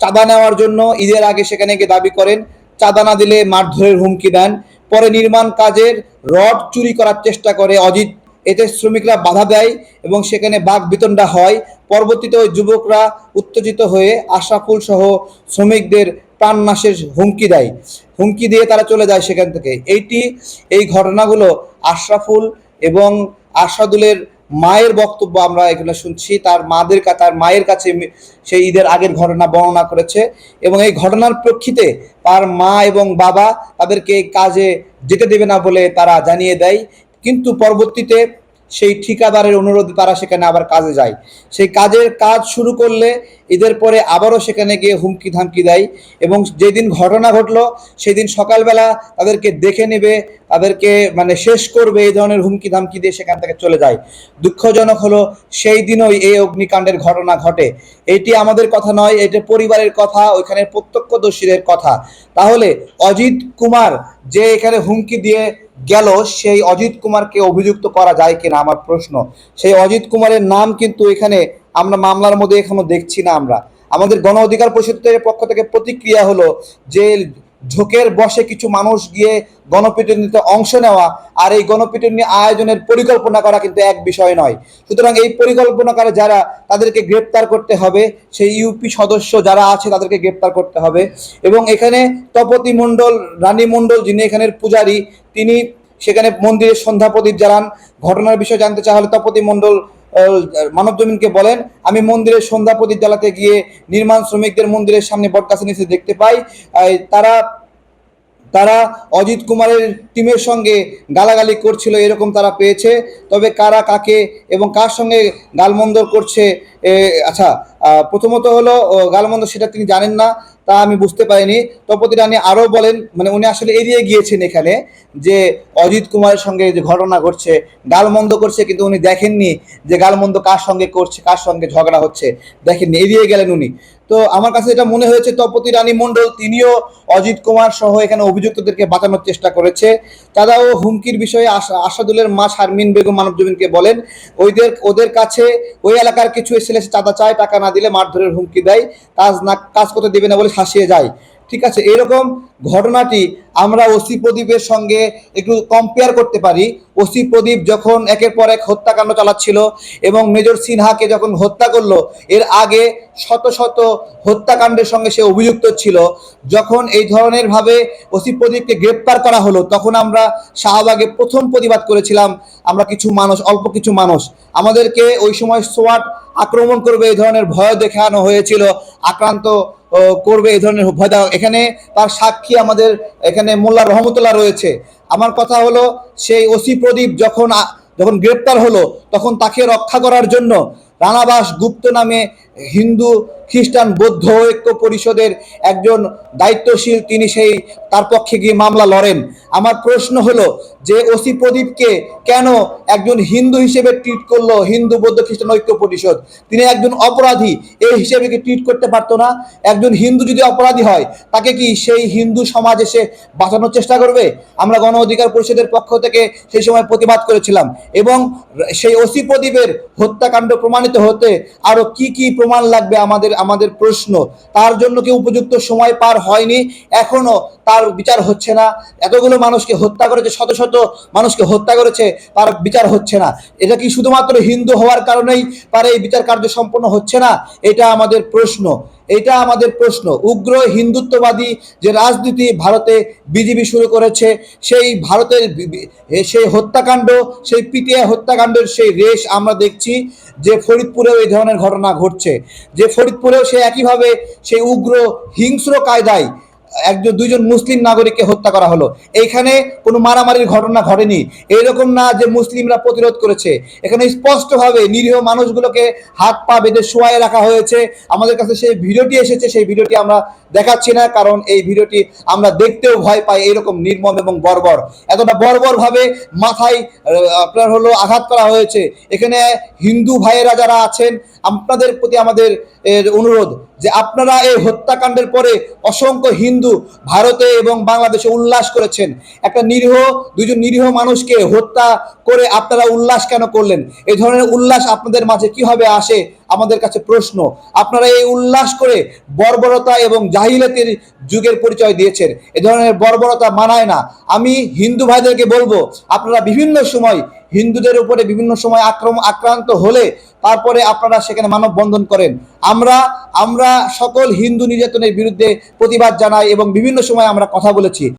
চাঁদা নেওয়ার জন্য ঈদের আগে সেখানে গিয়ে দাবি করেন, চাঁদা না দিলে মারধরের হুমকি দেন। পরে নির্মাণ কাজের রড চুরি করার চেষ্টা করে অজিত। এতে শ্রমিকরা বাধা দেয় এবং সেখানে বাঘ বিতণ্ডা হয়। পরবর্তীতে ওই যুবকরা উত্তেজিত হয়ে আশরাফুল সহ শ্রমিকদের প্রাণনাশের হুমকি দেয়। হুমকি দিয়ে তারা চলে যায় সেখান থেকে। এইটি, এই ঘটনাগুলো আশরাফুল এবং আশাদুলের মায়ের বক্তব্য আমরা এখানে শুনছি। তার মাদের তার মায়ের কাছে সেই ঈদের আগের ঘটনা বর্ণনা করেছে এবং এই ঘটনার প্রেক্ষিতে তার মা এবং বাবা তাদেরকে কাজে যেতে দেবে না বলে তারা জানিয়ে দেয়। কিন্তু পরবর্তীতে সেই ঠিকাদারের অনুরোধে তারা সেখানে আবার কাজে যায়। সেই কাজের কাজ শুরু করলে ঈদের পরে আবারও সেখানে গিয়ে হুমকি ধামকি দেয় এবং যেদিন ঘটনা ঘটলো, সেদিন সকালবেলা তাদেরকে দেখে নেবে, তাদেরকে মানে শেষ করবে এই ধরনের হুমকি ধামকি দিয়ে সেখান থেকে চলে যায়। দুঃখজনক হলো সেই দিনই এই অগ্নিকাণ্ডের ঘটনা ঘটে। এটি আমাদের কথা নয়, এটা পরিবারের কথা ওইখানে প্রত্যক্ষদর্শীদের কথা। তাহলে অজিত কুমার যে এখানে হুমকি দিয়ে গেল, সেই অজিত কুমারকে অভিযুক্ত করা যায় কিনা আমার প্রশ্ন। সেই অজিত কুমারের নাম কিন্তু এখানে আমরা মামলার মধ্যে এখনও দেখছি না আমরা। আমাদের গণ অধিকার পরিষদের পক্ষ থেকে প্রতিক্রিয়া হলো যে ঝোঁকের বসে কিছু মানুষ গিয়ে গণপিটুনিতে অংশ নেওয়া আর এই গণপিটুনি আয়োজনের পরিকল্পনা করা কিন্তু এক বিষয় নয়। সুতরাং এই পরিকল্পনা পরিকল্পনাকারী যারা তাদেরকে গ্রেপ্তার করতে হবে, সেই ইউপি সদস্য যারা আছে তাদেরকে গ্রেপ্তার করতে হবে। এবং এখানে তপতি মণ্ডল, রানী মণ্ডল যিনি এখানের পূজারী, তিনি সেখানে মন্দিরের সন্ধ্যা প্রদীপ জ্বালান। ঘটনার বিষয়ে জানতে চাওয়া হলে তপতি মণ্ডল মানব জমিনকে বলেন, আমি মন্দিরের সন্ধ্যা প্রদীপ জ্বালাতে গিয়ে নির্মাণ শ্রমিকদের মন্দিরের সামনে বটগাছের নিচে দেখতে পাই। তারা তারা অজিত কুমারের টিমের সঙ্গে গালাগালি করছিল, এরকম তারা পেয়েছে। তবে কারা কাকে এবং কার সঙ্গে গালমন্দর করছে আচ্ছা প্রথমত হলো গালমন্দ সেটা তিনি জানেন না, তা আমি বুঝতে পারিনি। তপতি রানী আরও বলেন মানে উনি আসলে এড়িয়ে গিয়েছেন এখানে যে অজিত কুমারের সঙ্গে যে ঘটনা ঘটছে, গালমন্দ করছে কিন্তু উনি দেখেননি যে গালমন্দ কার সঙ্গে করছে, কার সঙ্গে ঝগড়া হচ্ছে। দেখেননি, এড়িয়ে গেলেন উনি। তো আমার কাছে এটা মনে হয়েছে, তপতি রানী মণ্ডল তিনিও অজিত কুমার সহ এখানে অভিযুক্তদেরকে বাঁচানোর চেষ্টা করেছে। তারা ও হুমকির বিষয়ে আসাদুলের মা শারমিন বেগম মানবজমিনকে বলেন, ওইদের, ওদের কাছে ওই এলাকার কিছু এসে চাঁদা চায় টাকা না দিলে মারধরের হুমকি দেয় কাজ না কাজ করতে দেবে না বলে শাসিয়ে যায়। ঠিক আছে? এরকম ঘটনাটি আমরা ওসি প্রদীপের সঙ্গে একটু কম্পেয়ার করতে পারি। ওসি প্রদীপ যখন একের পর এক হত্যাকাণ্ড চালাচ্ছিল এবং মেজর সিনহাকে যখন হত্যা করল, এর আগে শত শত হত্যাকাণ্ডের সঙ্গে সে অভিযুক্ত ছিল। যখন এই ধরনের ভাবে ওসি প্রদীপকে গ্রেপ্তার করা হলো, তখন আমরা শাহবাগে প্রথম প্রতিবাদ করেছিলাম, আমরা কিছু মানুষ, অল্প কিছু মানুষ। আমাদেরকে ওই সময় সোয়াট আক্রমণ করবে, এই ধরনের ভয় দেখানো হয়েছিল। আক্রান্ত করবে এই ধরনের ভয়। দেওয়া এখানে তার সাক্ষী আমাদের, এখানে মোল্লা রহমতুল্লাহ রয়েছে। আমার কথা হলো, সেই ওসি প্রদীপ যখন যখন গ্রেপ্তার হলো, তখন তাকে রক্ষা করার জন্য রানাবাস গুপ্ত নামে হিন্দু, খ্রিস্টান, বৌদ্ধ ঐক্য পরিষদের একজন দায়িত্বশীল তিনি সেই, তার পক্ষে গিয়ে মামলা লড়েন। আমার প্রশ্ন হলো, যে ওসি প্রদীপকে কেন একজন হিন্দু হিসেবে ট্রিট করল হিন্দু, বৌদ্ধ, খ্রিস্টান ঐক্য পরিষদ? তিনি একজন অপরাধী এই হিসেবে কি ট্রিট করতে পারতো না? একজন হিন্দু যদি অপরাধী হয়, তাকে কি সেই হিন্দু সমাজ এসে বাঁচানোর চেষ্টা করবে? আমরা গণ অধিকার পরিষদের পক্ষ থেকে সেই সময় প্রতিবাদ করেছিলাম। এবং সেই ওসি প্রদীপের হত্যাকাণ্ড প্রমাণিত হতে আরও কি কি প্রমাণ লাগবে আমাদের আমাদের প্রশ্ন। তার জন্য কি উপযুক্ত সময় পার হয়নি? এখনও তার বিচার হচ্ছে না। এতগুলো মানুষকে হত্যা করেছে, শত শত মানুষকে হত্যা করেছে, তার বিচার হচ্ছে না। এটা কি শুধুমাত্র হিন্দু হওয়ার কারণেই তার এই বিচার কার্য সম্পন্ন হচ্ছে না? এটা আমাদের প্রশ্ন। এটা আমাদের প্রশ্ন। উগ্র হিন্দুত্ববাদী যে রাজনীতি ভারতে বিজেপি শুরু করেছে, সেই ভারতের সেই হত্যাকাণ্ড, সেই পিটিআই হত্যাকাণ্ডের সেই রেশ আমরা দেখছি যে ফরিদপুরেও এই ধরনের ঘটনা ঘটছে। যে ফরিদপুরেও সে একইভাবে সেই উগ্র হিংস্র কায়দায় একজন, দুইজন মুসলিম নাগরিককে হত্যা করা হলো। এইখানে কোনো মারামারির ঘটনা ঘটেনি। এরকম না যে মুসলিমরা প্রতিরোধ করেছে। এখানে স্পষ্টভাবে নিরীহ মানুষগুলোকে হাত পা বেঁধে শোয়ায় রাখা হয়েছে। আমাদের কাছে সেই ভিডিওটি এসেছে, সেই ভিডিওটি আমরা দেখাচ্ছি না, কারণ এই ভিডিওটি আমরা দেখতেও ভয় পাই এরকম নির্মম এবং বর্বর। এতটা বর্বরভাবে মাথায় আপনার হলো আঘাত করা হয়েছে। এখানে হিন্দু ভাইয়েরা যারা আছেন, আপনাদের প্রতি আমাদের অনুরোধ যে আপনারা এই হত্যাকাণ্ডের পরে অসংখ্য হিন্দু ভারতে এবং বাংলাদেশে উল্লাস করেছেন। একটা নিরীহ দুজন নিরীহ মানুষকে হত্যা করে আপনারা উল্লাস কেন করলেন? এই ধরনের উল্লাস আপনাদের মাঝে কীভাবে আসে? আমাদের কাছে প্রশ্ন। আপনারা এই উল্লাস করে বর্বরতা এবং জাহিলাতের যুগের পরিচয় দিয়েছেন। এ ধরনের বর্বরতা মানায় না। আমি হিন্দু ভাইদেরকে বলব, আপনারা বিভিন্ন সময় হিন্দুদের উপরে বিভিন্ন সময় আক্রমণ আক্রান্ত হলে তারপরে আপনারা সেখানে মানববন্ধন করেন। আমরা আমরা সকল হিন্দু নির্যাতনের বিরুদ্ধে প্রতিবাদ জানাই এবং বিভিন্ন সময় আমরা কথা বলেছি।